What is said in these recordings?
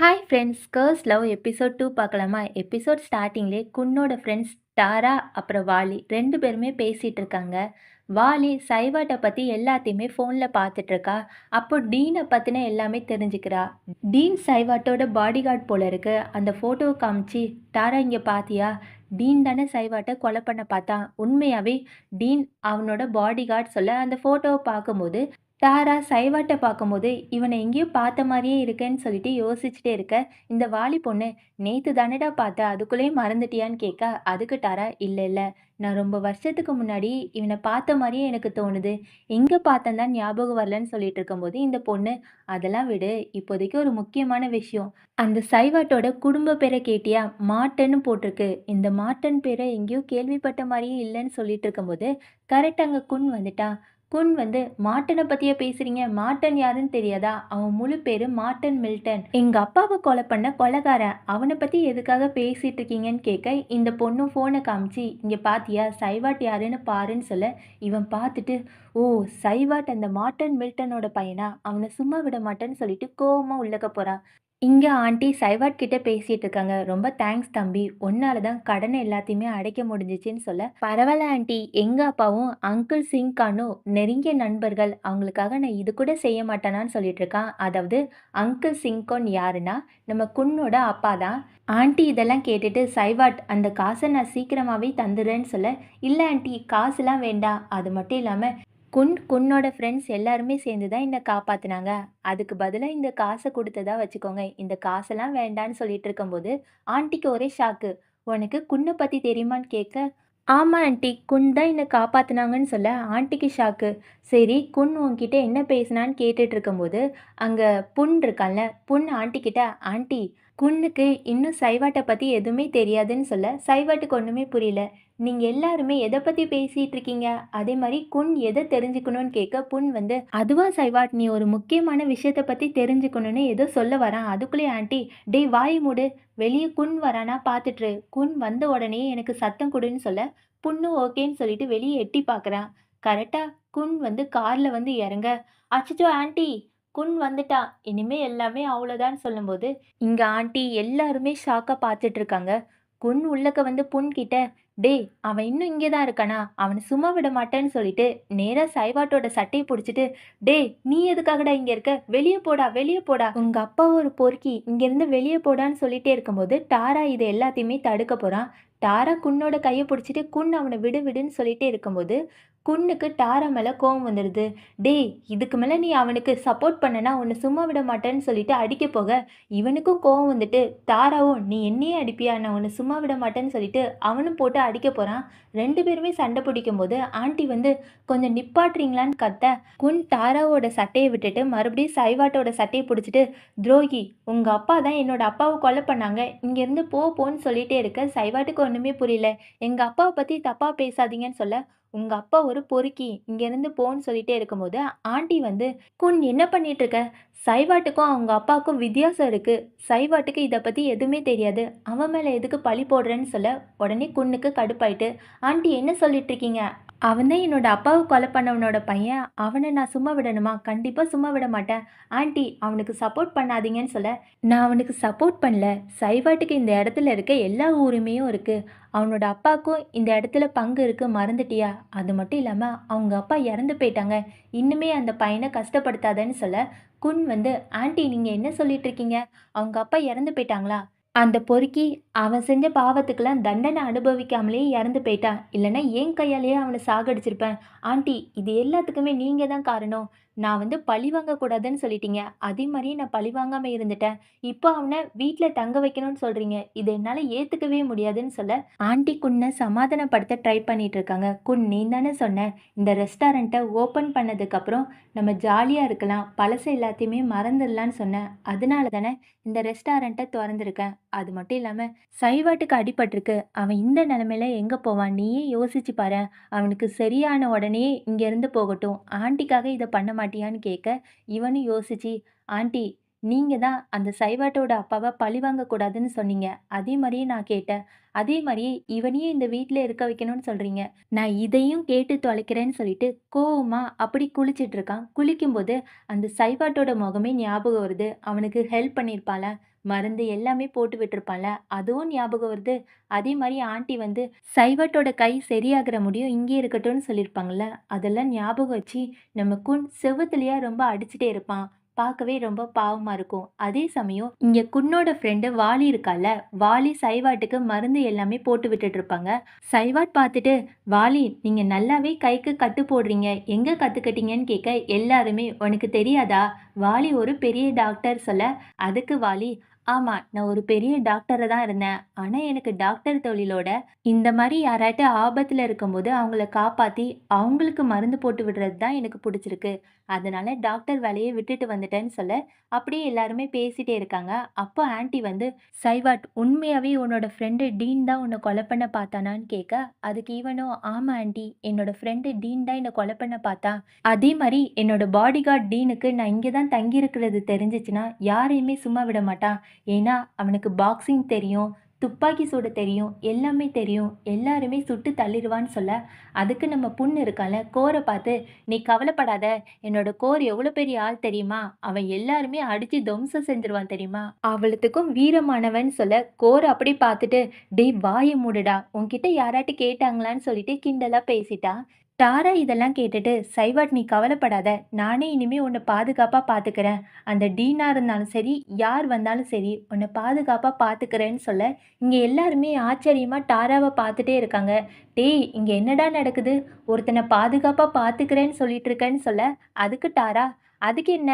Hi friends cares love episode two பார்க்கலாமா? Episode ஸ்டார்டிங்லே குன்னோட ஃப்ரெண்ட்ஸ் டாரா அப்புறம் வாலி ரெண்டு பேருமே பேசிகிட்டு இருக்காங்க. வாலி சைவாட்டை பற்றி எல்லாத்தையுமே ஃபோனில் பார்த்துட்ருக்கா அப்போ டீனை பற்றின எல்லாமே தெரிஞ்சுக்கிறா. டீன் சைவாட்டோட பாடி கார்டு போல இருக்கு. அந்த ஃபோட்டோவை காமிச்சு டாரா இங்கே பார்த்தியா டீன் தானே சைவாட்டை கொலை பண்ண பார்த்தான். உண்மையாகவே டீன் அவனோட பாடி கார்டு சொல்ல அந்த ஃபோட்டோவை பார்க்கும்போது தாரா சைவாட்டை பார்க்கும்போது இவனை எங்கேயோ பார்த்த மாதிரியே இருக்கேன்னு சொல்லிட்டு யோசிச்சுட்டே இருக்க. இந்த வாலி பொண்ணு நேத்து தானடா பார்த்த அதுக்குள்ளேயே மறந்துட்டியான்னு கேட்க அதுக்கு டாரா இல்லை இல்லை. நான் ரொம்ப வருஷத்துக்கு முன்னாடி இவனை பார்த்த மாதிரியே எனக்கு தோணுது. எங்கே பார்த்தேன் தான் ஞாபகம் வரலன்னு சொல்லிட்டு இருக்கும்போது இந்த பொண்ணு அதெல்லாம் விடு. இப்போதைக்கு ஒரு முக்கியமான விஷயம். அந்த சைவாட்டோட குடும்ப பேரை கேட்டியா? மாட்டன்னு போட்டிருக்கு. இந்த மாட்டன் பேரை எங்கேயோ கேள்விப்பட்ட மாதிரியே இல்லைன்னு சொல்லிட்டு இருக்கும்போது கரெக்ட் அங்கே குன் வந்துட்டான் குன் வந்து மாட்டனை பற்றியே பேசுகிறீங்க மாட்டன் யாருன்னு தெரியாதா? அவன் முழு பேர் மாட்டன் மில்டன். எங்கள் அப்பாவை கொலை பண்ண கொலகாரன். அவனை பற்றி எதுக்காக பேசிகிட்டு இருக்கீங்கன்னு கேட்க இந்த பொண்ணும் ஃபோனை காமிச்சு இங்கே பாத்தியா? சைவாட் யாருன்னு பாருன்னு சொல்ல. இவன் பார்த்துட்டு ஓ சைவாட் அந்த மாட்டன் மில்டனோட பையனா? அவனை சும்மா விட மாட்டேன்னு சொல்லிட்டு கோவமாக உள்ளக்க போகிறான் இங்கே ஆண்டி சைவாட் கிட்ட பேசிட்டு இருக்காங்க. ரொம்ப தேங்க்ஸ் தம்பி. உன்னால தான் கடனை எல்லாத்தையுமே அடைக்க முடிஞ்சிச்சின்னு சொல்ல. பரவாயில்ல ஆண்டி. எங்க அப்பாவும் அங்கிள் சிங்கானும் நெருங்கிய நண்பர்கள். அவங்களுக்காக நான் இது கூட செய்ய மாட்டேனான்னு சொல்லிட்டு இருக்கான். அதாவது அங்கிள் சிங்கோன் யாருன்னா நம்ம குன்னோட அப்பா தான். ஆண்டி இதெல்லாம் கேட்டுட்டு சைவாட் அந்த காசை நான் சீக்கிரமாகவே தந்துடுறேன்னு சொல்ல இல்லை ஆண்டி காசுலாம் வேண்டாம். அது மட்டும் இல்லாமல் குன் குன்னோட ஃப்ரெண்ட்ஸ் எல்லாருமே சேர்ந்து தான் என்னை காப்பாற்றினாங்க அதுக்கு பதிலாக இந்த காசை கொடுத்ததா வச்சுக்கோங்க. இந்த காசெல்லாம் வேண்டான்னு சொல்லிட்டு இருக்கும்போது ஆண்டிக்கு ஒரே ஷாக்கு உனக்கு குன்னை பற்றி தெரியுமான்னு கேட்க ஆமாம் ஆண்டி குன் தான் என்னை காப்பாற்றினாங்கன்னு சொல்ல ஆண்டிக்கு ஷாக்கு சரி குன் உன்கிட்ட என்ன பேசினான்னு கேட்டுட்டு இருக்கும்போது அங்கே புண் இருக்கான்ல புண் ஆண்டிக்கிட்ட ஆண்டி குன்னுக்கு இன்னும் சைவாட்டை பற்றி எதுவுமே தெரியாதுன்னு சொல்ல சைவாட்டுக்கு ஒன்றுமே புரியல. நீங்கள் எல்லாருமே எதை பற்றி பேசிகிட்டு இருக்கீங்க அதே மாதிரி குன் எதை தெரிஞ்சுக்கணும்னு கேட்க புண் வந்து அதுவா சைவாட் நீ ஒரு முக்கியமான விஷயத்தை பற்றி தெரிஞ்சுக்கணும்னு ஏதோ சொல்ல வரான். அதுக்குள்ளே ஆண்டி டேய் வாய் மூடு. வெளியே குன் வரானா பார்த்துட்ரு குன் வந்த உடனே எனக்கு சத்தம் கொடுன்னு சொல்ல புண்ணு ஓகேன்னு சொல்லிட்டு வெளியே எட்டி பார்க்குறான் கரெக்டாக குன் வந்து காரில் வந்து இறங்க. அச்சச்சோ ஆண்டி குன் வந்துட்டா. இனிமே எல்லாமே அவ்வளோதான் சொல்லும்போது இங்கே ஆண்டி எல்லாருமே ஷாக்காக பார்த்துட்டு இருக்காங்க. குன் உள்ளக்க வந்து புண் கிட்ட டேய் அவன் இன்னும் இங்கே தான் இருக்கானா? அவனை சும்மா விட மாட்டேன்னு சொல்லிட்டு நேராக சைவாட்டோட சட்டையை பிடிச்சிட்டு டேய் நீ எதுக்காகடா இங்கே இருக்க? வெளியே போடா வெளியே போடா. உங்கள் அப்பா ஒரு பொறுக்கி இங்கேருந்து வெளியே போடான்னு சொல்லிட்டே இருக்கும்போது டாரா இது எல்லாத்தையுமே தடுக்க போகிறான் டாரா குன்னோட கையை பிடிச்சிட்டு குன் அவனை விடு விடுன்னு சொல்லிட்டே இருக்கும்போது குன்னுக்கு டாரா மேலே கோவம் வந்துடுது டேய் இதுக்கு மேலே நீ அவனுக்கு சப்போர்ட் பண்ணனா உன்னை சும்மா விட மாட்டேன்னு சொல்லிட்டு அடிக்க போக இவனுக்கும் கோவம் வந்துட்டு தாராவும் நீ என்னையே அடிப்பியா? நான் உன்னை சும்மா விட மாட்டேன்னு சொல்லிட்டு அவனும் போட்டு அடிக்க போகிறான் ரெண்டு பேருமே சண்டை பிடிக்கும் போது ஆண்டி வந்து கொஞ்சம் நிப்பாட்டுறீங்களான்னு கத்த. குன் தாராவோட சட்டையை விட்டுட்டு மறுபடியும் சைவாட்டோட சட்டையை பிடிச்சிட்டு துரோகி உங்கள் அப்பா தான் என்னோட அப்பாவை கொலை பண்ணாங்க. இங்கேருந்து போ போன்னு சொல்லிட்டே இருக்க. சைவாட்டுக்கு ஒன்றுமே புரியல. எங்கள் அப்பாவை பற்றி தப்பாக பேசாதீங்கன்னு சொல்ல. உங்கள் அப்பா ஒரு பொறுக்கி இங்கேருந்து போன்னு சொல்லிட்டே இருக்கும்போது ஆண்டி வந்து குன் என்ன பண்ணிகிட்ருக்க சைவாட்டுக்கும் அவங்க அப்பாவுக்கும் வித்தியாசம் இருக்குது சைவாட்டுக்கு இதை பற்றி எதுவுமே தெரியாது. அவன் மேலே எதுக்கு பழி போடுறேன்னு சொல்ல உடனே குன்னுக்கு கடுப்பாயிட்டு ஆண்டி என்ன சொல்லிட்டு இருக்கீங்க? அவன் தான் என்னோட அப்பாவை கொலை பண்ணவனோட பையன். அவனை நான் சும்மா விடணுமா? கண்டிப்பாக சும்மா விட மாட்டேன். ஆண்டி அவனுக்கு சப்போர்ட் பண்ணாதீங்கன்னு சொல்ல நான் அவனுக்கு சப்போர்ட் பண்ணல. சைவாட்டுக்கு இந்த இடத்துல இருக்க எல்லா உரிமையும் இருக்குது அவனோட அப்பாவுக்கும் இந்த இடத்துல பங்கு இருக்குது மறந்துட்டியா? அது மட்டும் இல்லாமல் அவங்க அப்பா இறந்து போயிட்டாங்க. இன்னுமே அந்த பையனை கஷ்டப்படுத்தாதன்னு சொல்ல குன் வந்து ஆண்டி நீங்கள் என்ன சொல்லிட்டு இருக்கீங்க அவங்க அப்பா இறந்து போயிட்டாங்களா? அந்த பொறுக்கி அவன் செஞ்ச பாவத்துக்கெல்லாம் தண்டனை அனுபவிக்காமலே இறந்து போயிட்டான் இல்லைன்னா ஏன் கையாலேயே அவனை சாகடிச்சிருப்பேன். ஆண்டி இது எல்லாத்துக்குமே நீங்கள் தான் காரணம். நான் வந்து பழி வாங்கக்கூடாதுன்னு சொல்லிட்டீங்க. அதே மாதிரியே நான் பழி வாங்காமல் இருந்துட்டேன். இப்போ அவனை வீட்டில் தங்க வைக்கணும்னு சொல்கிறீங்க இது என்னால் ஏற்றுக்கவே முடியாதுன்னு சொல்ல. ஆண்டி குன்னை சமாதானப்படுத்த ட்ரை பண்ணிட்டு இருக்காங்க குன் நீ தானே சொன்ன. இந்த ரெஸ்டாரண்ட்டை ஓப்பன் பண்ணதுக்கப்புறம் நம்ம ஜாலியாக இருக்கலாம் பழச எல்லாத்தையுமே மறந்துடலான்னு சொன்னேன் அதனால தானே இந்த ரெஸ்டாரண்ட்டை திறந்துருக்கேன். அது மட்டும் இல்லாமல் சைவாட்டுக்கு அடிபட்டிருக்கு. அவன் இந்த நிலமையில எங்கே போவான்? நீயே யோசிச்சு பாரு. அவனுக்கு சரியான உடனே இங்கேருந்து போகட்டும். ஆண்டிக்காக இதை பண்ண மாட்டியான்னு கேட்க இவனும் யோசிச்சு ஆண்டி நீங்கள் தான் அந்த சைவாட்டோட அப்பாவை பழி வாங்கக்கூடாதுன்னு சொன்னீங்க. அதே மாதிரியே நான் கேட்டேன். அதே மாதிரியே இவனையே இந்த வீட்டில் இருக்க வைக்கணும்னு சொல்கிறீங்க நான் இதையும் கேட்டு தொலைக்கிறேன்னு சொல்லிட்டு கோவமா அப்படி குளிச்சிட்டு இருக்கான். குளிக்கும்போது அந்த சைவாட்டோட முகமே ஞாபகம் வருது. அவனுக்கு ஹெல்ப் பண்ணியிருப்பாள. மருந்து எல்லாமே போட்டு விட்டுருப்பான்ல அதுவும் ஞாபகம் வருது. அதே மாதிரி ஆண்டி வந்து சைவட்டோட கை சரியாகிற முடியும் இங்கே இருக்கட்டும்னு சொல்லியிருப்பாங்கள்ல அதெல்லாம் ஞாபகம் வச்சு நம்ம குன் செவுத்துலையா ரொம்ப அடிச்சுட்டே இருப்பான். பார்க்கவே ரொம்ப பாவமாக இருக்கும். அதே சமயம் இங்கே குன்னோட ஃப்ரெண்டு வாலி இருக்கால வாலி சைவாட்டுக்கு மருந்து எல்லாமே போட்டு விட்டுட்டு இருப்பாங்க. சைவாட் பார்த்துட்டு வாலி நீங்கள் நல்லாவே கைக்கு கட்டு போடுறீங்க. எங்கே கற்றுக்கிட்டீங்கன்னு கேட்க எல்லாருமே உனக்கு தெரியாதா? வாலி ஒரு பெரிய டாக்டர் சொல்ல அதுக்கு வாலி ஆமா நான் ஒரு பெரிய டாக்டரா தான் இருந்தேன். ஆனா எனக்கு டாக்டர் தொழிலோட இந்த மாதிரி யாராட்ட ஆபத்துல இருக்கும்போது அவங்கள காப்பாத்தி அவங்களுக்கு மருந்து போட்டு விடுறது தான் எனக்கு பிடிச்சிருக்கு. அதனால டாக்டர் வேலையை விட்டுட்டு வந்துட்டேன்னு சொல்ல அப்படியே எல்லாருமே பேசிட்டே இருக்காங்க. அப்போ ஆன்ட்டி வந்து சைவாட் உண்மையாவே உன்னோட ஃப்ரெண்டு டீன் தான் உன்னை கொலை பண்ண பார்த்தானான்னு கேட்க அதுக்கு ஈவனும் ஆமா ஆன்ட்டி என்னோட ஃப்ரெண்டு டீன் தான் என்னை கொலை பண்ண பார்த்தான் அதே மாதிரி என்னோட பாடி கார்டு டீனுக்கு நான் இங்கே தான் தங்கியிருக்கிறது தெரிஞ்சிச்சுன்னா யாரையுமே சும்மா விட மாட்டான். ஏன்னா அவனுக்கு பாக்ஸிங் தெரியும் துப்பாக்கி சூட தெரியும் எல்லாமே தெரியும். எல்லாருமே சுட்டு தள்ளிடுவான்னு சொல்ல அதுக்கு நம்ம புண்ணு இருக்கால கோரை பார்த்து நீ கவலைப்படாத என்னோட கோர் எவ்வளோ பெரிய ஆள் தெரியுமா? அவன் எல்லாருமே அடித்து துவம்சம் செஞ்சிருவான் தெரியுமா? அவளுத்துக்கும் வீரமானவன் சொல்ல கோர் அப்படி பார்த்துட்டு டேய் வாயை மூடுடா உன்கிட்ட யாராட்டி கேட்டாங்களான்னு சொல்லிட்டு கிண்டலாக பேசிட்டா டாரா இதெல்லாம் கேட்டுட்டு சைவாட் நீ கவலைப்படாத. நானே இனிமே உன்னை பாதுகாப்பாக பார்த்துக்கிறேன் அந்த டீனாக இருந்தாலும் சரி யார் வந்தாலும் சரி உன்னை பாதுகாப்பாக பார்த்துக்கிறேன்னு சொல்ல இங்கே எல்லாருமே ஆச்சரியமாக டாராவை பார்த்துட்டே இருக்காங்க. டேய் இங்கே என்னடா நடக்குது? ஒருத்தனை பாதுகாப்பாக பார்த்துக்கிறேன்னு சொல்லிட்டு இருக்கேன்னு சொல்ல அதுக்கு டாரா அதுக்கு என்ன?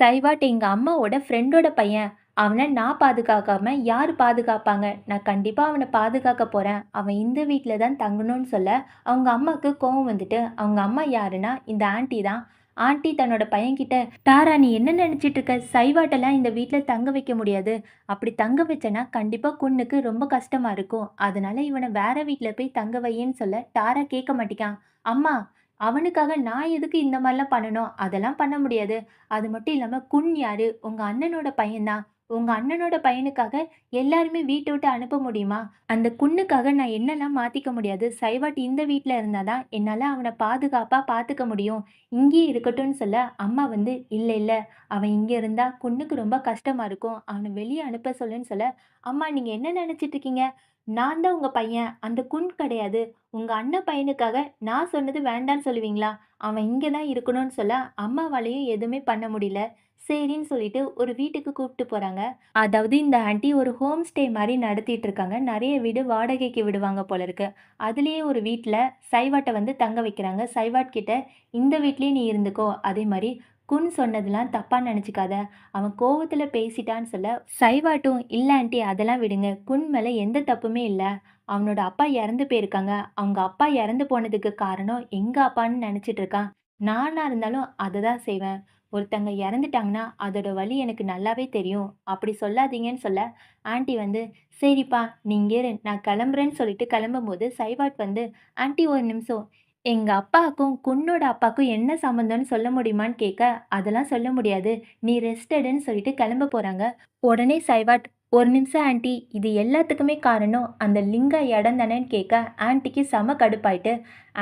சைவாட் எங்கள் அம்மாவோட ஃப்ரெண்டோட பையன். அவனை நான் பாதுகாக்காம யார் பாதுகாப்பாங்க? நான் கண்டிப்பாக அவனை பாதுகாக்க போகிறேன் அவன் இந்த வீட்டில் தான் தங்கணும்னு சொல்ல அவங்க அம்மாவுக்கு கோவம் வந்துட்டு அவங்க அம்மா யாருன்னா இந்த ஆண்டி தான். ஆண்டி தன்னோட பையன்கிட்ட தாரா நீ என்ன நினச்சிட்டு இருக்க? சைவாட்டெல்லாம் இந்த வீட்டில் தங்க வைக்க முடியாது. அப்படி தங்க வச்சேன்னா கண்டிப்பாக குன்னுக்கு ரொம்ப கஷ்டமாக இருக்கும். அதனால இவனை வேற வீட்டில் போய் தங்க வையேன்னு சொல்ல தாரா கேட்க மாட்டேங்கான் அம்மா அவனுக்காக நான் எதுக்கு இந்த மாதிரிலாம் பண்ணணும்? அதெல்லாம் பண்ண முடியாது. அது மட்டும் இல்லாமல் குன் யாரு? உங்கள் அண்ணனோட பையன்தான் உங்கள் அண்ணனோட பையனுக்காக எல்லாருமே வீட்டை விட்டு அனுப்ப முடியுமா? அந்த குன்னுக்காக நான் என்னெல்லாம் மாற்றிக்க முடியாது? சைவாட் இந்த வீட்டில் இருந்தாதான் என்னால் அவனை பாதுகாப்பாக பார்த்துக்க முடியும். இங்கேயே இருக்கட்டும்னு சொல்ல அம்மா வந்து இல்லை இல்லை. அவன் இங்கே இருந்தால் குன்னுக்கு ரொம்ப கஷ்டமாக இருக்கும். அவனை வெளியே அனுப்ப சொல்லுன்னு சொல்ல அம்மா நீங்கள் என்ன நினச்சிட்டு இருக்கீங்க? நான் தான் உங்கள் பையன். அந்த குன் கிடையாது. உங்கள் அண்ணன் பையனுக்காக நான் சொன்னது வேண்டான்னு சொல்லுவீங்களா? அவன் இங்கே தான் இருக்கணும்னு சொல்ல அம்மாவாலையும் எதுவுமே பண்ண முடியல. சரின்னு சொல்லிட்டு ஒரு வீட்டுக்கு கூப்பிட்டு போகிறாங்க அதாவது இந்த ஆண்டி ஒரு ஹோம் ஸ்டே மாதிரி நடத்திட்டு இருக்காங்க. நிறைய வீடு வாடகைக்கு விடுவாங்க போல இருக்கு. அதுலேயே ஒரு வீட்டில் சைவாட்டை வந்து தங்க வைக்கிறாங்க. சைவாட் கிட்ட இந்த வீட்லேயே நீ இருந்துக்கோ. அதே மாதிரி குன் சொன்னதெல்லாம் தப்பாக நினச்சிக்காத. அவன் கோவத்தில் பேசிட்டான்னு சொல்ல சைவாட்டும் இல்லை ஆண்டி அதெல்லாம் விடுங்க. குன் மேலே எந்த தப்புமே இல்லை. அவனோட அப்பா இறந்து போயிருக்காங்க. அவங்க அப்பா இறந்து போனதுக்கு காரணம் எங்கள் அப்பான்னு நினச்சிட்டு இருக்கான். நானா இருந்தாலும் அதை தான் செய்வேன். ஒருத்தங்க இறந்துட்டாங்கன்னா அதோட வழி எனக்கு நல்லாவே தெரியும். அப்படி சொல்லாதீங்கன்னு சொல்ல ஆண்டி வந்து சரிப்பா நீங்க இரு நான் கிளம்புறேன்னு சொல்லிட்டு கிளம்பும்போது சைவாட் வந்து ஆண்டி ஒரு நிமிஷம். எங்கள் அப்பாவுக்கும் குன்னோட அப்பாவுக்கும் என்ன சம்மந்தம்னு சொல்ல முடியுமான்னு கேட்க அதெல்லாம் சொல்ல முடியாது. நீ ரெஸ்டடுன்னு சொல்லிட்டு கிளம்ப போகிறாங்க உடனே சைவாட் ஒரு நிமிஷம் ஆண்டி. இது எல்லாத்துக்குமே காரணம் அந்த லிங்க இடம் தானேன்னு கேட்க ஆண்டிக்கு செம கடுப்பாயிட்டு.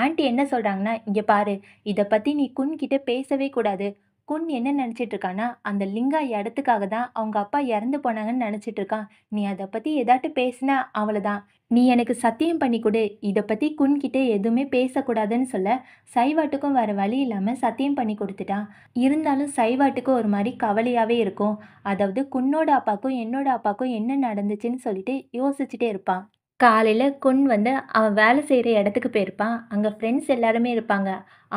ஆண்டி என்ன சொல்கிறாங்கன்னா இங்கே பாரு. இதை பற்றி நீ குன்கிட்ட பேசவே கூடாது. குன் என்ன நினச்சிட்டு இருக்கான்னா அந்த லிங்கா இடத்துக்காக தான் அவங்க அப்பா இறந்து போனாங்கன்னு நினச்சிட்டு இருக்கான். நீ அதை பற்றி ஏதாட்டு பேசினா அவ்வளோதான் நீ எனக்கு சத்தியம் பண்ணி கொடு. இதை பற்றி குன்கிட்ட எதுவுமே பேசக்கூடாதுன்னு சொல்ல சைவாட்டுக்கும் வேறு வழி இல்லாமல் சத்தியம் பண்ணி கொடுத்துட்டான். இருந்தாலும் சைவாட்டுக்கும் ஒரு மாதிரி கவலையாகவே இருக்கும். அதாவது குன்னோட அப்பாக்கும் என்னோட அப்பாக்கும் என்ன நடந்துச்சுன்னு சொல்லிட்டு யோசிச்சுட்டே இருப்பான். காலையில் குன் வந்து அவன் வேலை செய்கிற இடத்துக்கு போயிருப்பான். அங்கே ஃப்ரெண்ட்ஸ் எல்லாருமே இருப்பாங்க.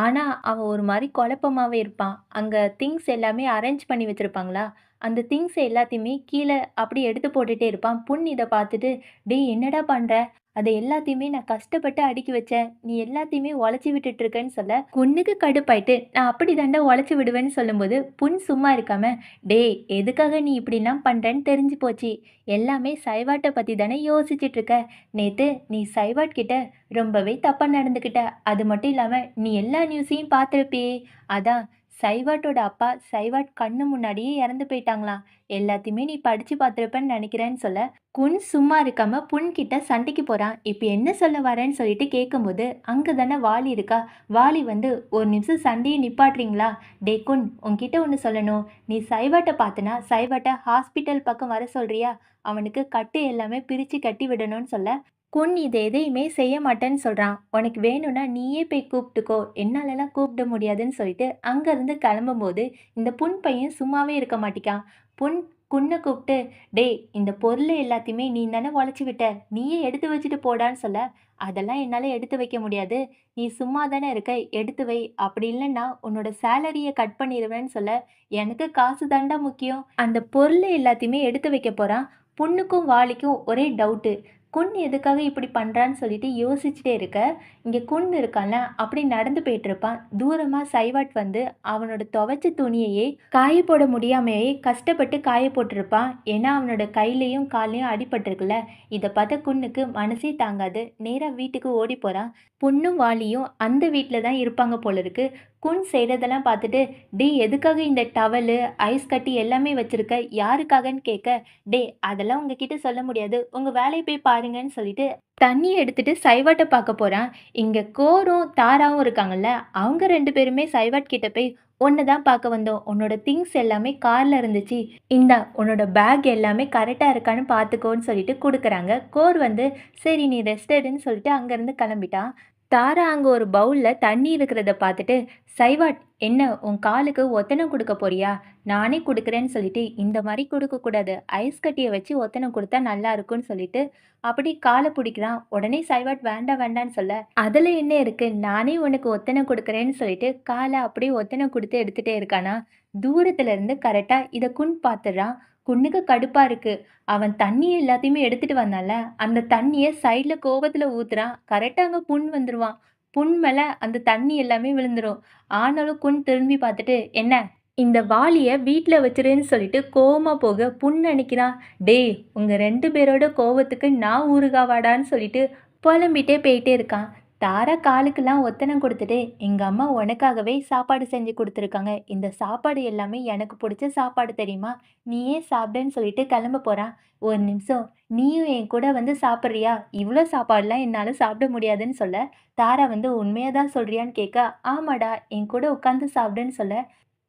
ஆனால் அவன் ஒரு மாதிரி குழப்பமாகவே இருப்பான். அங்கே திங்ஸ் எல்லாமே அரேஞ்ச் பண்ணி வச்சுருப்பாங்களா? அந்த திங்ஸ் எல்லாத்தையுமே கீழே அப்படி எடுத்து போட்டுகிட்டே இருப்பான். புண் இதை பார்த்துட்டு டேய் என்னடா பண்ணுற அதை எல்லாத்தையுமே நான் கஷ்டப்பட்டு அடுக்கி வச்சேன். நீ எல்லாத்தையுமே உழைச்சி விட்டுட்டு இருக்கேன்னு சொல்ல குன்னுக்கு கடுப்பாயிட்டு நான் அப்படி தாண்டா உழைச்சி விடுவேன்னு சொல்லும்போது புண் சும்மா இருக்காம டேய் எதுக்காக நீ இப்படிலாம் பண்ணுறேன்னு தெரிஞ்சு போச்சு. எல்லாமே சைவாட்டை பற்றி தானே யோசிச்சுட்டு இருக்க நேற்று நீ சைவாட் கிட்ட ரொம்பவே தப்பாக நடந்துக்கிட்ட. அது மட்டும் இல்லாமல் நீ எல்லா நியூஸையும் பார்த்துருப்பியே. அதான் சைவாட்டோட அப்பா சைவாட் கண்ணு முன்னாடியே இறந்து போயிட்டாங்களாம். எல்லாத்தையுமே நீ படிச்சு பார்த்துருப்பேன்னு நினைக்கிறேன்னு சொல்ல குன் சும்மா இருக்காம புன் கிட்ட சண்டைக்கு போறான். இப்போ என்ன சொல்ல வரேன்னு சொல்லிட்டு கேட்கும்போது அங்கே தானே வாலி இருக்கா? வாலி வந்து ஒரு நிமிஷம் சண்டையை நிப்பாட்டுறீங்களா? டே குன் உன்கிட்ட ஒன்று சொல்லணும். நீ சைவாட்டை பார்த்தனா சைவாட்டை ஹாஸ்பிட்டல் பக்கம் வர சொல்றியா? அவனுக்கு கட்டு எல்லாமே பிரித்து கட்டி விடணும்னு சொல்ல குன் இது எதையுமே செய்ய மாட்டேன்னு சொல்கிறான் உனக்கு வேணும்னா நீயே போய் கூப்பிட்டுக்கோ. என்னாலலாம் கூப்பிட முடியாதுன்னு சொல்லிட்டு அங்கேருந்து கிளம்பும்போது இந்த புன் பையன் சும்மாவே இருக்க மாட்டிக்கான். புன் குன்னை கூப்பிட்டு டேய் இந்த பொருளை எல்லாத்தையுமே நீ தானே உழைச்சி விட்ட. நீயே எடுத்து வச்சுட்டு போடான்னு சொல்ல. அதெல்லாம் என்னால் எடுத்து வைக்க முடியாது. நீ சும்மா தானே இருக்க. எடுத்து வை. அப்படி இல்லைன்னா உன்னோட சேலரியை கட் பண்ணிடுவேன்னு சொல்ல. எனக்கு காசு தாண்டா முக்கியம். அந்த பொருளை எல்லாத்தையுமே எடுத்து வைக்க போகிறான் புண்ணுக்கும் வாளிக்கும் ஒரே டவுட்டு. குன் எதுக்காக இப்படி பண்ணுறான்னு சொல்லிட்டு யோசிச்சுட்டே இருக்க. இங்கே குன் இருக்கான்ல அப்படி நடந்து போயிட்டுருப்பான் தூரமாக சைவாட் வந்து அவனோட துவைச்ச துணியையே காய போட முடியாமையே கஷ்டப்பட்டு காய போட்டிருப்பான். ஏன்னா அவனோட கையிலையும் கால்லையும் அடிபட்டிருக்குல்ல. இதை பார்த்த குன்னுக்கு மனசே தாங்காது. நேராக வீட்டுக்கு ஓடி போகிறான் பொண்ணும் வாலியும் அந்த வீட்டில் தான் இருப்பாங்க போல இருக்கு. குன் செய்கிறதெல்லாம் பார்த்துட்டு டே எதுக்காக இந்த டவலு ஐஸ் கட்டி எல்லாமே வச்சுருக்க? யாருக்காகன்னு கேட்க டே அதெல்லாம் உங்ககிட்ட சொல்ல முடியாது. உங்கள் வேலையை போய் பாருங்கன்னு சொல்லிட்டு தண்ணி எடுத்துட்டு சைவாட்டை பார்க்க போகிறான் இங்கே கோரும் தாராவும் இருக்காங்கல்ல அவங்க ரெண்டு பேருமே சைவாட் கிட்ட போய் ஒன்று தான் பார்க்க வந்தோம். உன்னோட திங்ஸ் எல்லாமே காரில் இருந்துச்சு. இந்தா உன்னோட பேக் எல்லாமே கரெக்டாக இருக்கான்னு பார்த்துக்கோன்னு சொல்லிட்டு கொடுக்குறாங்க. கோர் வந்து சரி நீ ரெஸ்ட் எடுன்னு சொல்லிட்டு அங்கேருந்து கிளம்பிட்டான். தாரா அங்கே ஒரு பவுலில் தண்ணி இருக்கிறத பார்த்துட்டு சைவாட் என்ன உன் காலுக்கு ஒத்தனை கொடுக்க போறியா? நானே கொடுக்குறேன்னு சொல்லிட்டு இந்த மாதிரி கொடுக்கக்கூடாது ஐஸ் கட்டியை வச்சு ஒத்தனை கொடுத்தா நல்லா இருக்கும்னு சொல்லிட்டு அப்படி காலை பிடிக்கிறான். உடனே சைவாட் வேண்டாம் வேண்டான்னு சொல்ல. அதில் என்ன இருக்கு? நானே உனக்கு ஒத்தனை கொடுக்குறேன்னு சொல்லிட்டு காலை அப்படியே ஒத்தனை கொடுத்து எடுத்துகிட்டே இருக்கானா? தூரத்துலேருந்து கரெக்டாக இதை குன் பார்த்துடுறான். குண்ணுக்கு கடுப்பாக இருக்குது அவன் தண்ணி எல்லாத்தையுமே எடுத்துகிட்டு வந்தால அந்த தண்ணியை சைடில் கோவத்தில் ஊற்றுறான் கரெக்டாக அங்கே புண் வந்துடுவான் புண் மேலே அந்த தண்ணி எல்லாமே விழுந்துடும் ஆனாலும் குண் திரும்பி பார்த்துட்டு என்ன இந்த வாளியை வீட்டில் வச்சிருன்னு சொல்லிட்டு கோவமாக போக புண் நினைக்கிறான் டேய் உங்கள் ரெண்டு பேரோட கோவத்துக்கு நான் ஊறுகாவாடான்னு சொல்லிட்டு புலம்பிட்டே போயிட்டே இருக்கான். தாரா காலுக்கெல்லாம் ஒத்தனம் கொடுத்துட்டு எங்கள் அம்மா உனக்காகவே சாப்பாடு செஞ்சு கொடுத்துருக்காங்க. இந்த சாப்பாடு எல்லாமே எனக்கு பிடிச்ச சாப்பாடு தெரியுமா? நீயே சாப்பிடுன்னு சொல்லிட்டு கிளம்ப போகிறான் ஒரு நிமிஷம் நீயும் என் கூட வந்து சாப்பிட்றியா? இவ்வளோ சாப்பாடுலாம் என்னால் சாப்பிட முடியாதுன்னு சொல்ல. தாரா வந்து உண்மையாக தான் சொல்கிறியான்னு கேட்க ஆமாடா என் கூட உட்காந்து சாப்பிடுன்னு சொல்ல.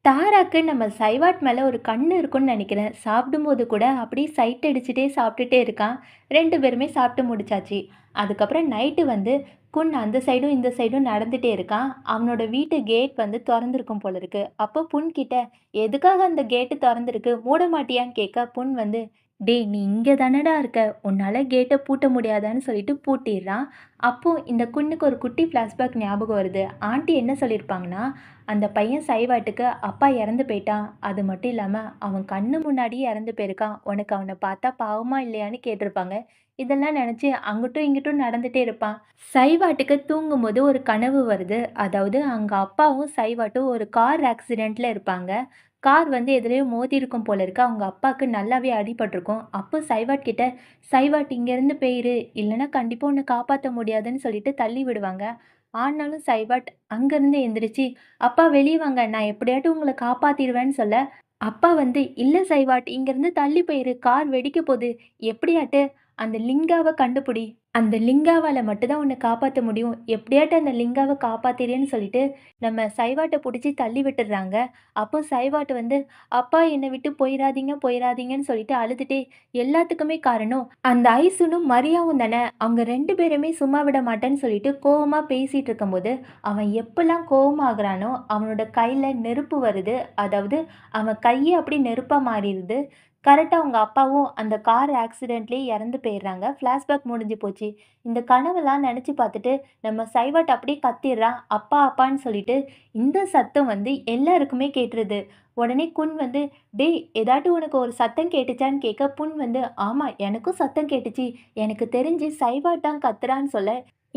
தாராக்கு நம்ம சைவாட் மேலே ஒரு கண் இருக்குன்னு நினைக்கிறேன். சாப்பிடும்போது கூட அப்படியே சைட் அடிச்சுட்டே சாப்பிட்டுட்டே இருக்கான். ரெண்டு பேருமே சாப்பிட்டு முடிச்சாச்சு. அதுக்கப்புறம் நைட்டு வந்து குன் அந்த சைடும் இந்த சைடும் நடந்துகிட்டே இருக்கான். அவனோட வீட்டு கேட் வந்து திறந்துருக்கும் போல இருக்கு. அப்போ புன் கிட்ட எதுக்காக அந்த கேட்டு திறந்துருக்கு? மூட மாட்டியான்னு கேட்க புன் வந்து டேய் நீ இங்கே தானடா இருக்க? உன்னால் கேட்டை பூட்ட முடியாதான்னு சொல்லிட்டு பூட்டிடுறான். அப்போது இந்த குன்னுக்கு ஒரு குட்டி ஃப்ளாஷ்பேக் ஞாபகம் வருது. ஆண்டி என்ன சொல்லியிருப்பாங்கன்னா அந்த பையன் சைவாட்டுக்கு அப்பா இறந்து போயிட்டான். அது மட்டும் இல்லாமல் அவன் கண்ணு முன்னாடியே இறந்து போயிருக்கான். உனக்கு அவனை பார்த்தா பாவமா இல்லையான்னு கேட்டிருப்பாங்க. இதெல்லாம் நினச்சி அங்கிட்டும் இங்கிட்டும் நடந்துகிட்டே இருப்பான். சைவாட்டுக்கு தூங்கும்போது ஒரு கனவு வருது. அதாவது அங்கே அப்பாவும் சைவாட்டும் ஒரு கார் ஆக்சிடெண்ட்டில் இருப்பாங்க. கார் வந்து எதுலேயும் மோதி இருக்கும் போல இருக்கு. அவங்க அப்பாவுக்கு நல்லாவே அடிபட்டிருக்கும். அப்போ சைவாட் கிட்ட சைவாட் இங்கேருந்து போயிரு. இல்லைன்னா கண்டிப்பாக உன்னை காப்பாற்ற முடியாதுன்னு சொல்லிட்டு தள்ளி விடுவாங்க. ஆனாலும் சைவாட் அங்கேருந்து எந்திரிச்சு அப்பா வெளியே வாங்க நான் எப்படியாட்டும் உங்களை காப்பாற்றிடுவேன்னு சொல்ல. அப்பா வந்து இல்லை சைவாட் இங்கேருந்து தள்ளி போயிரு கார் வெடிக்க போகுது. எப்படியாட்டு? அந்த லிங்காவை கண்டுபிடி. அந்த லிங்காவால் மட்டும்தான் உன்னை காப்பாற்ற முடியும். எப்படியாட்டும் அந்த லிங்காவை காப்பாத்திரேன்னு சொல்லிட்டு நம்ம சைவாட்டை பிடிச்சி தள்ளி விட்டுடுறாங்க அப்போ சைவாட்டு வந்து அப்பா என்னை விட்டு போயிடாதீங்க போயிடாதீங்கன்னு சொல்லிட்டு அழுதுட்டே எல்லாத்துக்குமே காரணம் அந்த ஐசுனும் மரியாவும் தானே. அவங்க ரெண்டு பேருமே சும்மா விட மாட்டேன்னு சொல்லிட்டு கோவமாக பேசிகிட்டு இருக்கும்போது அவன் எப்பெல்லாம் கோவமாகறானோ அவனோட கையில் நெருப்பு வருது. அதாவது அவன் கையை அப்படி நெருப்பாக மாறிடுது. கரெக்டாக அவங்க அப்பாவும் அந்த கார் ஆக்சிடெண்ட்லேயே இறந்து போயிடுறாங்க. ஃப்ளாஷ்பேக் முடிஞ்சு போச்சு. இந்த கனவெல்லாம் நினச்சி பார்த்துட்டு நம்ம சைவட் அப்படியே கத்திடுறான். அப்பா அப்பான்னு சொல்லிட்டு இந்த சத்தம் வந்து எல்லாருக்குமே கேட்டுருது. உடனே குன் வந்து டேய் ஏதாட்டும் உனக்கு ஒரு சத்தம் கேட்டுச்சான்னு கேட்க? புண் வந்து ஆமாம் எனக்கும் சத்தம் கேட்டுச்சு. எனக்கு தெரிஞ்சு சைவாட் தான் கத்துறான்னு சொல்ல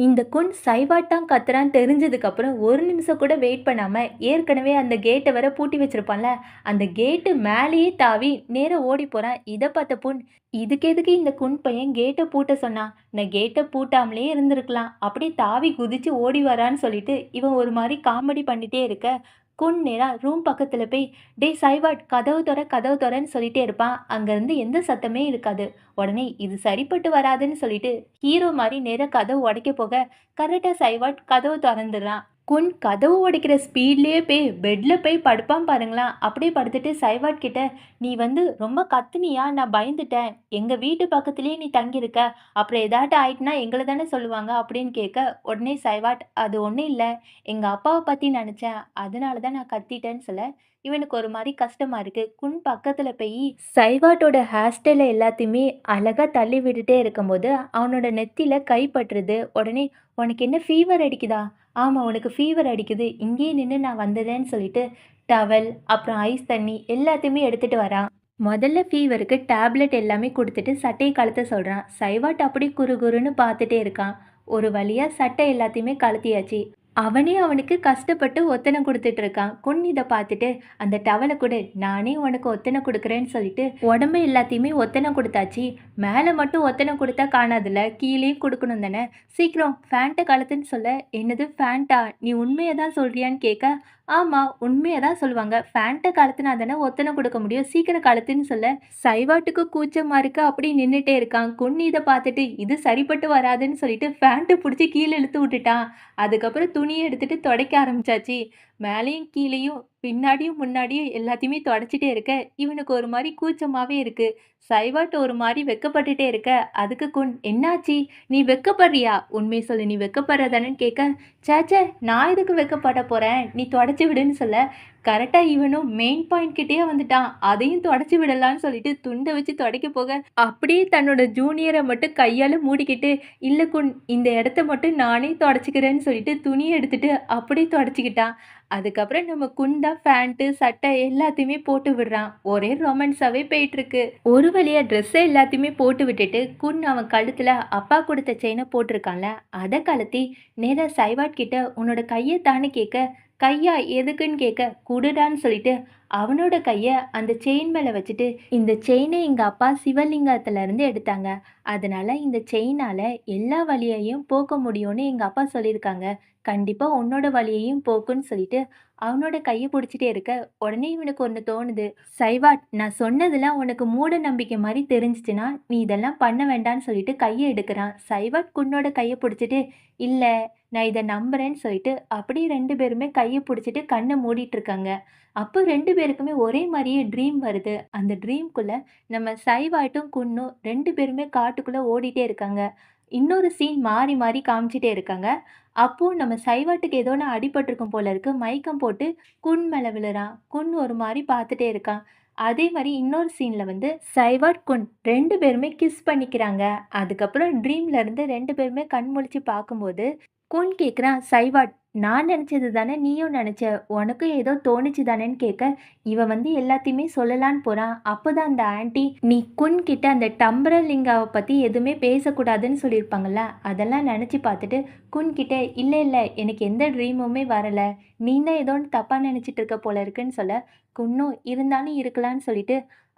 இந்த குன் சைவாட்டான் கத்துறான்னு தெரிஞ்சதுக்கப்புறம் ஒரு நிமிஷம் கூட வெயிட் பண்ணாமல் ஏற்கனவே அந்த கேட்டை வர பூட்டி வச்சிருப்பான்ல அந்த கேட்டு மேலேயே தாவி நேராக ஓடி போகிறான் இதை பார்த்த புண் இதுக்கு எதுக்கு இந்த குன் பையன் கேட்டை பூட்ட சொன்னான்? நான் கேட்டை பூட்டாமலே இருந்திருக்கலாம். அப்படியே தாவி குதிச்சு ஓடி வரான்னு சொல்லிட்டு இவன் ஒரு மாதிரி காமெடி பண்ணிட்டே இருக்க. குன் நேராக ரூம் பக்கத்தில் போய் டே சைவாட் கதவு தொற கதவு தொறன்னு சொல்லிட்டே இருப்பான். அங்கேருந்து எந்த சத்தமே இருக்காது. உடனே இது சரிப்பட்டு வராதுன்னு சொல்லிட்டு ஹீரோ மாதிரி நேராக கதவு உடைக்க போக கரெக்டாக சைவாட் கதவு திறந்துடுறான். குன் கதவு உடைக்கிற ஸ்பீட்லேயே போய் பெட்டில் போய் படுப்பான் பாருங்களேன் அப்படியே படுத்துட்டு சைவாட் கிட்ட நீ வந்து ரொம்ப கத்துனியா? நான் பயந்துட்டேன். எங்கள் வீட்டு பக்கத்துலேயே நீ தங்கியிருக்க. அப்புறம் ஏதாட்டும் ஆயிட்டுனா எங்களை தானே சொல்லுவாங்க அப்படின்னு கேட்க உடனே சைவாட் அது ஒன்றும் இல்லை. எங்கள் அப்பாவை பற்றி நினச்சேன். அதனால தான் நான் கத்திட்டேன்னு சொல்ல. இவனுக்கு ஒரு மாதிரி கஷ்டமா இருக்கு குன் பக்கத்தில் போய் சைவாட்டோட ஹேர் ஸ்டைலை எல்லாத்தையுமே அழகாக தள்ளி விட்டுட்டே இருக்கும்போது அவனோட நெத்தியில் கைப்பற்றுது உடனே உனக்கு என்ன ஃபீவர் அடிக்குதா? ஆமாம் உனக்கு ஃபீவர் அடிக்குது இங்கேயே நின்று நான் வந்ததேன்னு சொல்லிட்டு டவல் அப்புறம் ஐஸ் தண்ணி எல்லாத்தையுமே எடுத்துகிட்டு வரான். முதல்ல ஃபீவருக்கு டேப்லெட் எல்லாமே கொடுத்துட்டு சட்டையை கழுத்த சொல்கிறான் சைவாட் அப்படி குறு குறுன்னு பார்த்துட்டே இருக்கான். ஒரு வழியாக சட்டை எல்லாத்தையுமே கழுத்தியாச்சு. அவனே அவனுக்கு கஷ்டப்பட்டு ஒத்தனை கொடுத்துட்டு இருக்கான். குன் இதை பார்த்துட்டு அந்த டவலை கொடு நானே உனக்கு ஒத்தனை கொடுக்குறேன்னு சொல்லிட்டு உடம்பு எல்லாத்தையுமே ஒத்தனை கொடுத்தாச்சு. மேலே மட்டும் ஒத்தனை கொடுத்தா காணாதுல கீழேயும் கொடுக்கணும் தானே. சீக்கிரம் ஃபேண்ட்டை கலத்துன்னு சொல்ல என்னது ஃபேண்ட்டா நீ உண்மையை தான் சொல்கிறியான்னு கேட்க ஆமாம் உண்மையை தான் சொல்லுவாங்க. ஃபேண்ட்டை கழுத்துனா தானே ஒத்தனை கொடுக்க முடியும். சீக்கிரம் கழுத்துன்னு சொல்ல சைவாட்டுக்கு கூச்சமாக இருக்கு அப்படி நின்றுட்டே இருக்கான். குன் இதை பார்த்துட்டு இது சரிப்பட்டு வராதுன்னு சொல்லிட்டு ஃபேண்ட்டை பிடிச்சி கீழே இழுத்து விட்டுட்டான். அதுக்கப்புறம் துணியை எடுத்துட்டு துடைக்க ஆரம்பிச்சாச்சு. மேலேயும் கீழேயும் பின்னாடியும் முன்னாடியும் எல்லாத்தையுமே தொடச்சிட்டே இருக்க. இவனுக்கு ஒரு மாதிரி கூச்சமாகவே இருக்கு. சைவாட்டு ஒரு மாதிரி வெக்கப்பட்டுட்டே இருக்க. அதுக்கு குன் என்னாச்சு? நீ வெக்கப்படுறியா? உண்மை சொல்லு நீ வெக்கப்படுறதானன்னு கேட்க சேச்சே நான் எதுக்கு வெக்கப்பட போகிறேன் நீ தொடச்சி விடுன்னு சொல்ல. கரெக்டாக இவனும் மெயின் பாயிண்ட் கிட்டேயே வந்துட்டான். அதையும் தொடச்சி விடலான்னு சொல்லிட்டு துண்டை வச்சு துடைக்க போக அப்படியே தன்னோட ஜூனியரை மட்டும் கையால் மூடிக்கிட்டு இல்லை குன் இந்த இடத்த மட்டும் நானே தொடச்சிக்கிறேன்னு சொல்லிட்டு துணியை எடுத்துட்டு அப்படியே தொடச்சிக்கிட்டான். அதுக்கப்புறம் நம்ம குண்டா ஃபேண்ட்டு சட்டை எல்லாத்தையுமே போட்டு விடுறான். ஒரே ரொமான்ஸாகவே போயிட்டுருக்கு. ஒரு வழியாக ட்ரெஸ்ஸை எல்லாத்தையுமே போட்டு விட்டுட்டு குன் அவன் கழுத்தில் அப்பா கொடுத்த செயினை போட்டிருக்கான்ல அதை கலத்தி நேராக சைவாட் கிட்ட உன்னோட கையை தானே கேட்க கையா எதுக்குன்னு கேட்க குடுடான்னு சொல்லிட்டு அவனோட கையை அந்த செயின் மேலே வச்சுட்டு இந்த செயினை எங்கள் அப்பா சிவலிங்கத்துலேருந்து எடுத்தாங்க. அதனால் இந்த செயினால் எல்லா வழியையும் போக்க முடியும்னு எங்கள் அப்பா சொல்லியிருக்காங்க. கண்டிப்பாக உன்னோட வழியையும் போக்குன்னு சொல்லிட்டு அவனோட கையை பிடிச்சிட்டே இருக்க. உடனே இவனுக்கு ஒன்று தோணுது. சைவாட் நான் சொன்னதெல்லாம் உனக்கு மூட நம்பிக்கை மாதிரி தெரிஞ்சிச்சுன்னா நீ இதெல்லாம் பண்ண வேண்டாம்னு சொல்லிட்டு கையை எடுக்கிறான். சைவாட் குன்னோட கையை பிடிச்சிட்டு இல்லை நான் இதை நம்புறேன்னு சொல்லிட்டு அப்படியே ரெண்டு பேருமே கையை பிடிச்சிட்டு கண்ணை மூடிட்டு இருக்காங்க. அப்போ ரெண்டு பேருக்குமே ஒரே மாதிரியே ட்ரீம் வருது. அந்த ட்ரீம்குள்ளே நம்ம சைவாட்டும் குன்னும் ரெண்டு பேருமே காட்டுக்குள்ளே ஓடிட்டே இருக்காங்க. இன்னொரு சீன் மாறி மாறி காமிச்சிட்டே இருக்காங்க. அப்போ நம்ம சைவாட்டுக்கு ஏதோ நான் அடிபட்டிருக்கும் போல இருக்கு. மயக்கம் போட்டு குன் மேலே விழுறான். குன் ஒரு மாதிரி பார்த்துட்டே இருக்கான். அதே மாதிரி இன்னொரு சீனில் வந்து சைவாட் குன் ரெண்டு பேருமே கிஸ் பண்ணிக்கிறாங்க. அதுக்கப்புறம் ட்ரீம்லேருந்து ரெண்டு பேருமே கண் முழிச்சு பார்க்கும்போது குன் கேட்குறான் சைவாட் நான் நினச்சது தானே நீயும் நினச்ச உனக்கும் ஏதோ தோணுச்சு தானேன்னு கேட்க இவன் வந்து எல்லாத்தையுமே சொல்லலான்னு போகிறான் அப்போ தான் அந்த ஆன்ட்டி நீ குன் கிட்ட அந்த டம்பரல் லிங்காவை பற்றி எதுவுமே பேசக்கூடாதுன்னு சொல்லியிருப்பாங்கள்ல அதெல்லாம் நினச்சி பார்த்துட்டு குன் கிட்ட இல்லை இல்லை எனக்கு எந்த ட்ரீமுமே வரலை. நீ தான் ஏதோ தப்பாக நினச்சிட்டு இருக்க போல இருக்குன்னு சொல்ல குன்னும் இருந்தாலும் இருக்கலான்னு சொல்லிட்டு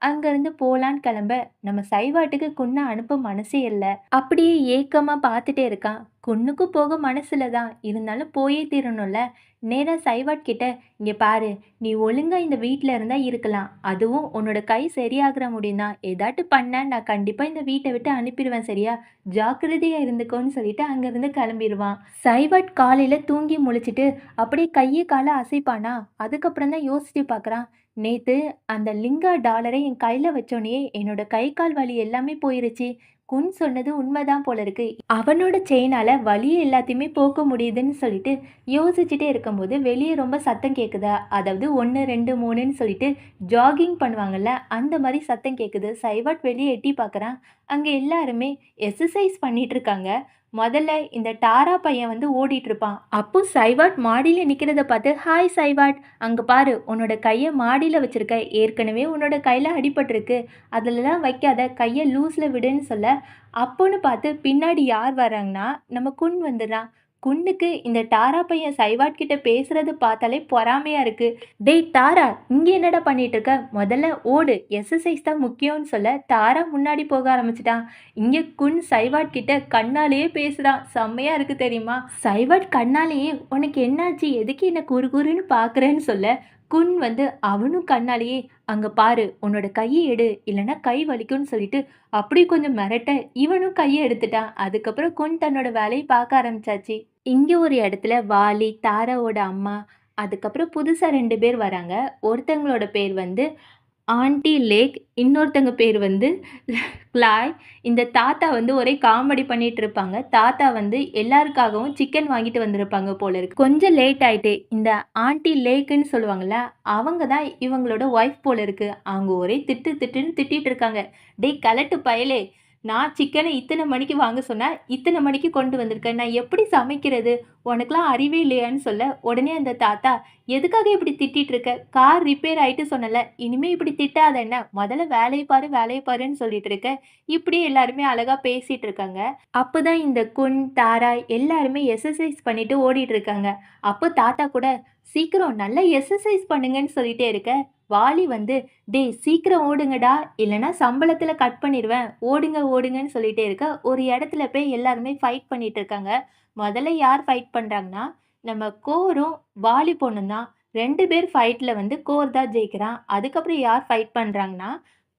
அங்கேருந்து போகலான்னு கிளம்ப நம்ம சைவாட்டுக்கு குன்னை அனுப்ப மனசே இல்லை. அப்படியே ஏக்கமாக பார்த்துட்டே இருக்கான். குன்னுக்கும் போக மனசில் தான். இருந்தாலும் போயே தீரணும்ல. நேராக சைவாட் கிட்ட இங்கே பாரு நீ ஒழுங்காக இந்த வீட்டில் இருந்தால் இருக்கலாம். அதுவும் உன்னோட கை சரியாகிற முடியும் தான். ஏதாட்டு பண்ண நான் கண்டிப்பாக இந்த வீட்டை விட்டு அனுப்பிடுவேன் சரியா? ஜாக்கிரதையாக இருந்துக்கோன்னு சொல்லிட்டு அங்கேருந்து கிளம்பிடுவான். சைவாட் காலையில் தூங்கி முழிச்சிட்டு அப்படியே கையை காலை அசைப்பானா? அதுக்கப்புறம் தான் யோசிச்சு பார்க்குறான். நேத்து அந்த லிங்கா டாலரை என் கையில் வச்சோனே என்னோட கை கால் வலி எல்லாமே போயிருச்சு. குன் சொன்னது உண்மைதான் போல இருக்கு. அவனோட செயினால வலி எல்லாத்தையுமே போக்க முடியுதுன்னு சொல்லிட்டு யோசிச்சுட்டே இருக்கும்போது வெளியே ரொம்ப சத்தம் கேட்குதா அதாவது ஒன்று ரெண்டு மூணுன்னு சொல்லிட்டு ஜாகிங் பண்ணுவாங்கல்ல அந்த மாதிரி சத்தம் கேட்குது சைவாட் வெளியே எட்டி பார்க்குறான் அங்கே எல்லாருமே எக்ஸசைஸ் பண்ணிட்டு இருக்காங்க. முதல்ல இந்த டாரா பையன் வந்து ஓடிட்டுருப்பான். அப்போ சைவாட் மாடியில் நிற்கிறத பார்த்து ஹாய் சைவாட். அங்கே பாரு உன்னோட கையை மாடியில் வச்சுருக்க. ஏற்கனவே உன்னோட கையில் அடிபட்டிருக்கு. அதிலலாம் வைக்காத. கையை லூஸில் விடுன்னு சொல்ல. அப்போன்னு பார்த்து பின்னாடி யார் வராங்கன்னா நம்ம குன் வந்துடுறான். குன்னுக்கு இந்த டாரா பையன் சைவாட் கிட்ட பேசுறது பார்த்தாலே பொறாமையா இருக்கு. டேய் தாரா இங்க என்னடா பண்ணிட்டு இருக்க? முதல்ல ஓடு. எக்ஸசைஸ் தான் முக்கியம்னு சொல்ல தாரா முன்னாடி போக ஆரம்பிச்சிட்டான். இங்க குன் சைவாட் கிட்ட கண்ணாலேயே பேசுறான். செம்மையா இருக்கு தெரியுமா? சைவாட் கண்ணாலேயே உனக்கு என்னாச்சு? எதுக்கு என்ன குறு குறுன்னு பாக்குறேன்னு சொல்ல? குன் வந்து அவனும் கண்ணாலேயே அங்கே பாரு உன்னோட கையை எடு. இல்லைன்னா கை வலிக்கும்னு சொல்லிட்டு அப்படி கொஞ்சம் மிரட்ட இவனும் கையை எடுத்துட்டான். அதுக்கப்புறம் குன் தன்னோட வேலையை பார்க்க ஆரம்பிச்சாச்சு. இங்கே ஒரு இடத்துல வாலி தாராவோட அம்மா அதுக்கப்புறம் புதுசாக ரெண்டு பேர் வராங்க. ஒருத்தங்களோட பேர் வந்து ஆண்டி லேக் இன்னொருத்தங்க பேர் வந்து கிளாய். இந்த தாத்தா வந்து ஒரே காமெடி பண்ணிட்டு இருப்பாங்க. தாத்தா வந்து எல்லாருக்காகவும் சிக்கன் வாங்கிட்டு வந்திருப்பாங்க போல இருக்கு. கொஞ்சம் லேட் ஆயிட்டு. இந்த ஆண்டி லேக்குன்னு சொல்லுவாங்கல்ல அவங்க தான் இவங்களோட ஒய்ஃப் போல இருக்கு. அவங்க ஒரே திட்டு திட்டுன்னு திட்டிட்டு இருக்காங்க. டேய் கலட்டு பயலே. நான் சிக்கனை இத்தனை மணிக்கு வாங்க சொன்னேன் இத்தனை மணிக்கு கொண்டு வந்திருக்கேன். நான் எப்படி சமைக்கிறது? உனக்குலாம் அறிவே இல்லையான்னு சொல்ல உடனே அந்த தாத்தா எதுக்காக இப்படி திட்டிட்டு இருக்க? கார் ரிப்பேர் ஆகிட்டு சொன்னல. இனிமேல் இப்படி திட்டாத என்ன? முதல்ல வேலையை பாரு வேலையை பாருன்னு சொல்லிட்டு இருக்க. இப்படி எல்லாருமே அழகாக பேசிகிட்டு இருக்காங்க. அப்போ தான் இந்த குன் தாரா எல்லாருமே எக்ஸசைஸ் பண்ணிட்டு ஓடிட்டு இருக்காங்க. அப்போ தாத்தா கூட சீக்கிரம் நல்லா எக்ஸசைஸ் பண்ணுங்கன்னு சொல்லிட்டே இருக்க. வாலி வந்து டேய் சீக்கிரம் ஓடுங்கடா. இல்லைன்னா சம்பளத்தில் கட் பண்ணிடுவேன் ஓடுங்க ஓடுங்கன்னு சொல்லிட்டே இருக்க. ஒரு இடத்துல போய் எல்லாருமே ஃபைட் பண்ணிட்டு இருக்காங்க. முதல்ல யார் ஃபைட் பண்ணுறாங்கன்னா நம்ம கோரும் வாலி பொண்ணும் தான். ரெண்டு பேர் ஃபைட்டில் வந்து கோர் தான் ஜெயிக்கிறான். அதுக்கப்புறம் யார் ஃபைட் பண்ணுறாங்கன்னா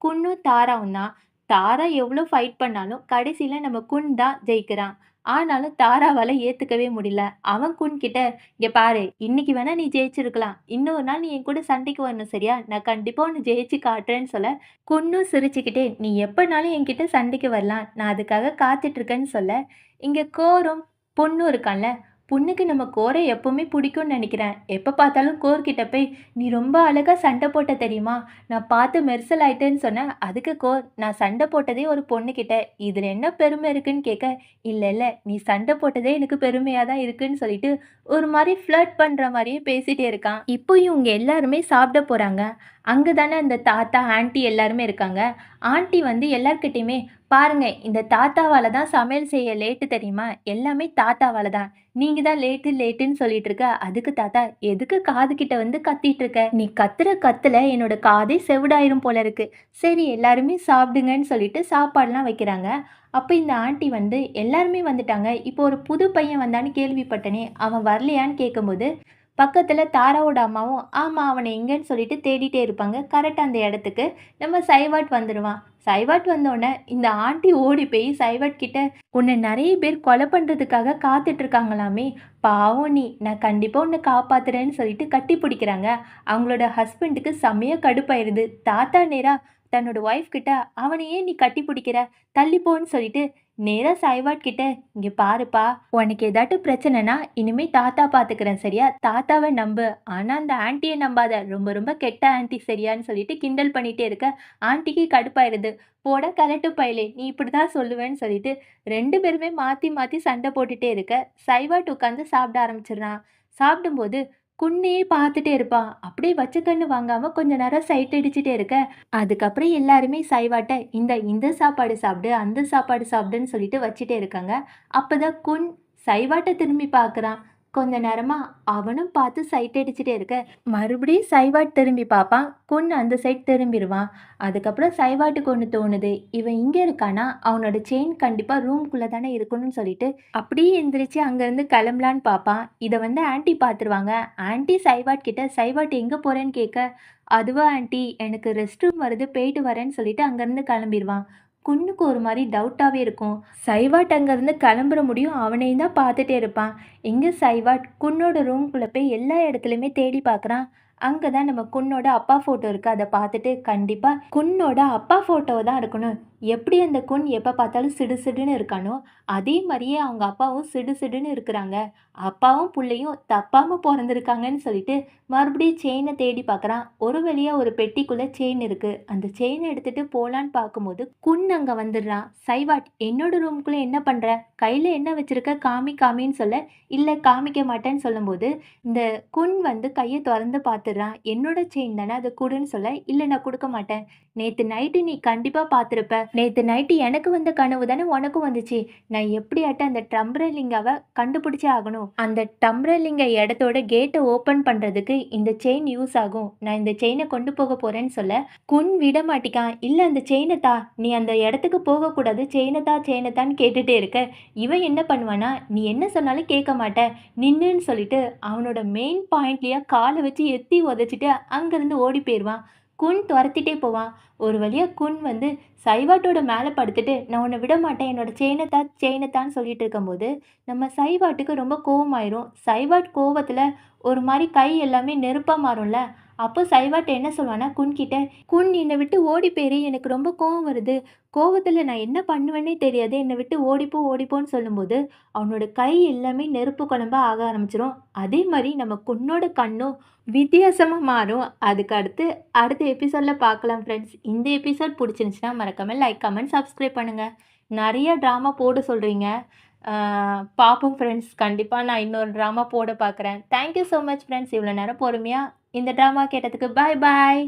குன்னும் தாராவும் தான் தாரா எவ்வளோ ஃபைட் பண்ணாலும் கடைசியில் நம்ம குன் தான் ஜெயிக்கிறான். ஆனாலும் தாராவால் ஏற்றுக்கவே முடியல. அவன் குன் கிட்ட இங்கே பாரு இன்னைக்கு வேணா நீ ஜெயிச்சிருக்கலாம். இன்னொரு நாள் நீ என் கூட சண்டைக்கு வரணும் சரியா? நான் கண்டிப்பாக உன்னை ஜெயிச்சு காட்டுறேன்னு சொல்ல. குன்னும் சிரிச்சுக்கிட்டே நீ எப்போனாலும் என்கிட்ட சண்டைக்கு வரலாம். நான் அதுக்காக காத்துட்டு இருக்கேன்னு சொல்ல. இங்கே கோரும் பொண்ணும் இருக்கான்ல பொண்ணுக்கு நம்ம கோரை எப்போவுமே பிடிக்கும்னு நினைக்கிறேன். எப்போ பார்த்தாலும் கோர்கிட்ட போய் நீ ரொம்ப அழகாக சண்டை போட்ட தெரியுமா? நான் பார்த்து மெர்சல் ஆயிட்டேன்னு சொன்னேன் அதுக்கு கோர் நான் சண்டை போட்டதே ஒரு பொண்ணுக்கிட்ட இதில் என்ன பெருமை இருக்குன்னு கேட்க இல்லை இல்லை நீ சண்டை போட்டதே எனக்கு பெருமையாக தான் இருக்குன்னு சொல்லிட்டு ஒரு மாதிரி ஃப்ளர்ட் பண்ணுற மாதிரியே பேசிகிட்டே இருக்கான். இப்போ இவங்க எல்லாருமே சாப்பிட போகிறாங்க அங்கே தானே அந்த தாத்தா ஆண்டி எல்லாருமே இருக்காங்க. ஆண்டி வந்து எல்லார்கிட்டயுமே பாருங்கள் இந்த தாத்தாவால் தான் சமையல் செய்ய லேட்டு தெரியுமா? எல்லாமே தாத்தாவால் தான். நீங்கள் தான் லேட்டு லேட்டுன்னு சொல்லிட்டு இருக்க. அதுக்கு தாத்தா எதுக்கு காது கிட்ட வந்து கத்திட்டு இருக்க? நீ கத்துற கத்துல என்னோட காதே செவிடாயிரும் போல இருக்கு. சரி எல்லாருமே சாப்பிடுங்கன்னு சொல்லிட்டு சாப்பாடுலாம் வைக்கிறாங்க. அப்போ இந்த ஆண்டி வந்து எல்லாருமே வந்துட்டாங்க. இப்போ ஒரு புது பையன் வந்தான்னு கேள்விப்பட்டனே அவன் வரலையான்னு கேட்கும்போது பக்கத்தில் தாராவோட அம்மாவும் ஆமாம் அவனை எங்கன்னு சொல்லிட்டு தேடிட்டே இருப்பாங்க. கரெக்டாக அந்த இடத்துக்கு நம்ம சைவாட் வந்துடுவான் சைவாட் வந்தோடனே இந்த ஆண்டி ஓடி போய் சைவாட் கிட்ட உன்னை நிறைய பேர் கொலை பண்ணுறதுக்காக காத்துட்டு இருக்காங்களாமே. பாவம் நீ. நான் கண்டிப்பாக உன்னை காப்பாத்துறேன்னு சொல்லிட்டு கட்டி பிடிக்கிறாங்க. அவங்களோட ஹஸ்பண்டுக்கு செம்மையாக கடுப்பாயிருது. தாத்தா நேரா தன்னோட ஒய்ஃப் கிட்ட அவனையே நீ கட்டி பிடிக்கிற. தள்ளிப்போன்னு சொல்லிட்டு நேராக சாய்வாட் கிட்ட இங்கே பாருப்பா உனக்கு ஏதாட்டும் பிரச்சனைனா இனிமே தாத்தா பார்த்துக்கிறேன் சரியா? தாத்தாவை நம்பு. ஆனால் அந்த ஆண்டியை நம்பாத. ரொம்ப ரொம்ப கெட்ட ஆண்டி சரியான்னு சொல்லிட்டு கிண்டல் பண்ணிகிட்டே இருக்க. ஆண்டிக்கு கடுப்பாயிருது. போட கலட்டு பயலே. நீ இப்படி தான் சொல்லுவேன்னு சொல்லிட்டு ரெண்டு பேருமே மாற்றி மாற்றி சண்டை போட்டுகிட்டே இருக்க. சைவாட் உட்காந்து சாப்பிட ஆரம்பிச்சிடுறான். சாப்பிடும்போது குன்னையே பார்த்துட்டே இருப்பான் அப்படியே வச்ச கண்ணு வாங்காம கொஞ்ச நேரம் சைட் அடிச்சுட்டே இருக்க. அதுக்கப்புறம் எல்லாருமே சைவாட்ட இந்த இந்த சாப்பாடு சாப்பிடு அந்த சாப்பாடு சாப்பிடுன்னு சொல்லிட்டு வச்சுட்டே இருக்காங்க. அப்பதான் குன் சைவாட்டை திரும்பி பார்க்குறான். கொஞ்ச நேரமா அவனும் பார்த்து சைட் அடிச்சுட்டே இருக்க. மறுபடியும் சைவாட் திரும்பி பார்ப்பான். கொன்று அந்த சைட் திரும்பிடுவான் அதுக்கப்புறம் சைவாட்டுக்கு ஒன்று தோணுது. இவன் இங்கே இருக்கானா? அவனோட செயின் கண்டிப்பாக ரூம்குள்ளே தானே இருக்கணும்னு சொல்லிட்டு அப்படியே எந்திரிச்சு அங்கேருந்து கிளம்பலான்னு பார்ப்பான். இதை வந்து ஆன்ட்டி பார்த்துருவாங்க. ஆன்ட்டி சைவாட் கிட்ட சைவாட் எங்கே போகிறேன்னு கேட்க? அதுவா ஆன்ட்டி எனக்கு ரெஸ்ட் ரூம் வருது. போயிட்டு வரேன்னு சொல்லிட்டு அங்கேருந்து கிளம்பிடுவான் குன்னுக்கு ஒரு மாதிரி டவுட்டாகவே இருக்கும். சைவாட் அங்கேருந்து கிளம்புற முடியும். அவனையும் தான் பார்த்துட்டே இருப்பான். எங்கே சைவாட் குன்னோட ரூம்குள்ளே போய் எல்லா இடத்துலையுமே தேடி பார்க்குறான். அங்கே தான் நம்ம குன்னோட அப்பா ஃபோட்டோ இருக்குது அதை பார்த்துட்டு கண்டிப்பாக குன்னோட அப்பா ஃபோட்டோவை தான் இருக்கணும். எப்படி அந்த குன் எப்போ பார்த்தாலும் சிடு சிடுன்னு இருக்கானோ அதே மாதிரியே அவங்க அப்பாவும் சிடு சிடுன்னு இருக்கிறாங்க. அப்பாவும் பிள்ளையும் தப்பாமல் பிறந்திருக்காங்கன்னு சொல்லிட்டு மறுபடியும் செயினை தேடி பார்க்குறான். ஒரு வழியாக ஒரு பெட்டிக்குள்ளே செயின் இருக்குது அந்த செயினை எடுத்துகிட்டு போகலான்னு பார்க்கும்போது குன் அங்கே வந்துடுறான். சைவாட் என்னோட ரூம்குள்ளே என்ன பண்ணுற கையில் என்ன வச்சுருக்க? காமி காமின்னு சொல்ல இல்லை காமிக்க மாட்டேன்னு சொல்லும்போது இந்த குன் வந்து கையை திறந்து பார்த்துடுறான். என்னோட செயின் தானே அதை கொடுன்னு சொல்ல இல்லை நான் கொடுக்க மாட்டேன். நேற்று நைட்டு நீ கண்டிப்பாக பார்த்துருப்ப நேற்று நைட்டு எனக்கு வந்த கனவு தானே உனக்கும் வந்துச்சு. நான் எப்படியாட்ட அந்த டம்ரலிங்காவை கண்டுபிடிச்சே ஆகணும். அந்த டம்ரலிங்க இடத்தோட கேட்டை ஓப்பன் பண்ணுறதுக்கு இந்த செயின் யூஸ் ஆகும். நான் இந்த செயினை கொண்டு போக போகிறேன்னு சொல்ல குன் விட மாட்டிக்கான். இல்லை அந்த செயினை தா. நீ அந்த இடத்துக்கு போகக்கூடாது. செயினை தா செயினை தான்னு கேட்டுகிட்டே இருக்க. இவன் என்ன பண்ணுவானா நீ என்ன சொன்னாலும் கேட்க மாட்ட. நின்னுன்னு சொல்லிட்டு அவனோட மெயின் பாயிண்ட்லேயே காலை வச்சு எத்தி உதச்சிட்டு அங்கேருந்து ஓடி போயிடுவான் குன் துரத்திட்டே போவான். ஒரு வழியாக குன் வந்து சைவாட்டோட மேலே படுத்துட்டு நான் உன்னை விட மாட்டேன். என்னோட செயினத்தா செயினத்தான்னு சொல்லிட்டு இருக்கும்போது நம்ம சைவாட்டுக்கு ரொம்ப கோவமாயிரும். சைவாட் கோவத்தில் ஒரு மாதிரி கை எல்லாமே நெருப்பாக மாறும்ல அப்போ சைவாட்ட என்ன சொல்லுவான்னா குன்கிட்ட குன் என்னை விட்டு ஓடி போயிரு எனக்கு ரொம்ப கோவம் வருது. கோவத்தில் நான் என்ன பண்ணுவேன்னே தெரியாது. என்னை விட்டு ஓடிப்போ ஓடிப்போன்னு சொல்லும்போது அவனோட கை எல்லாமே நெருப்பு குழம்பாக ஆக ஆரம்பிச்சிரும். அதே மாதிரி நம்ம குன்னோட கண்ணும் வித்தியாசமாக மாறும். அதுக்கு அடுத்து அடுத்த எபிசோடில் பார்க்கலாம் ஃப்ரெண்ட்ஸ் இந்த எபிசோட் பிடிச்சிருந்துச்சுன்னா மறக்காமல் லைக் கமெண்ட் சப்ஸ்கிரைப் பண்ணுங்கள் நிறைய ட்ராமா போட சொல்கிறீங்க பார்ப்போம் ஃப்ரெண்ட்ஸ் கண்டிப்பாக நான் இன்னொரு ட்ராமா போட பார்க்குறேன் தேங்க்யூ ஸோ மச் ஃப்ரெண்ட்ஸ் இவ்வளோ நேரம் பொறுமையாக இந்த ட்ராமா கேட்டதுக்கு பாய் பாய்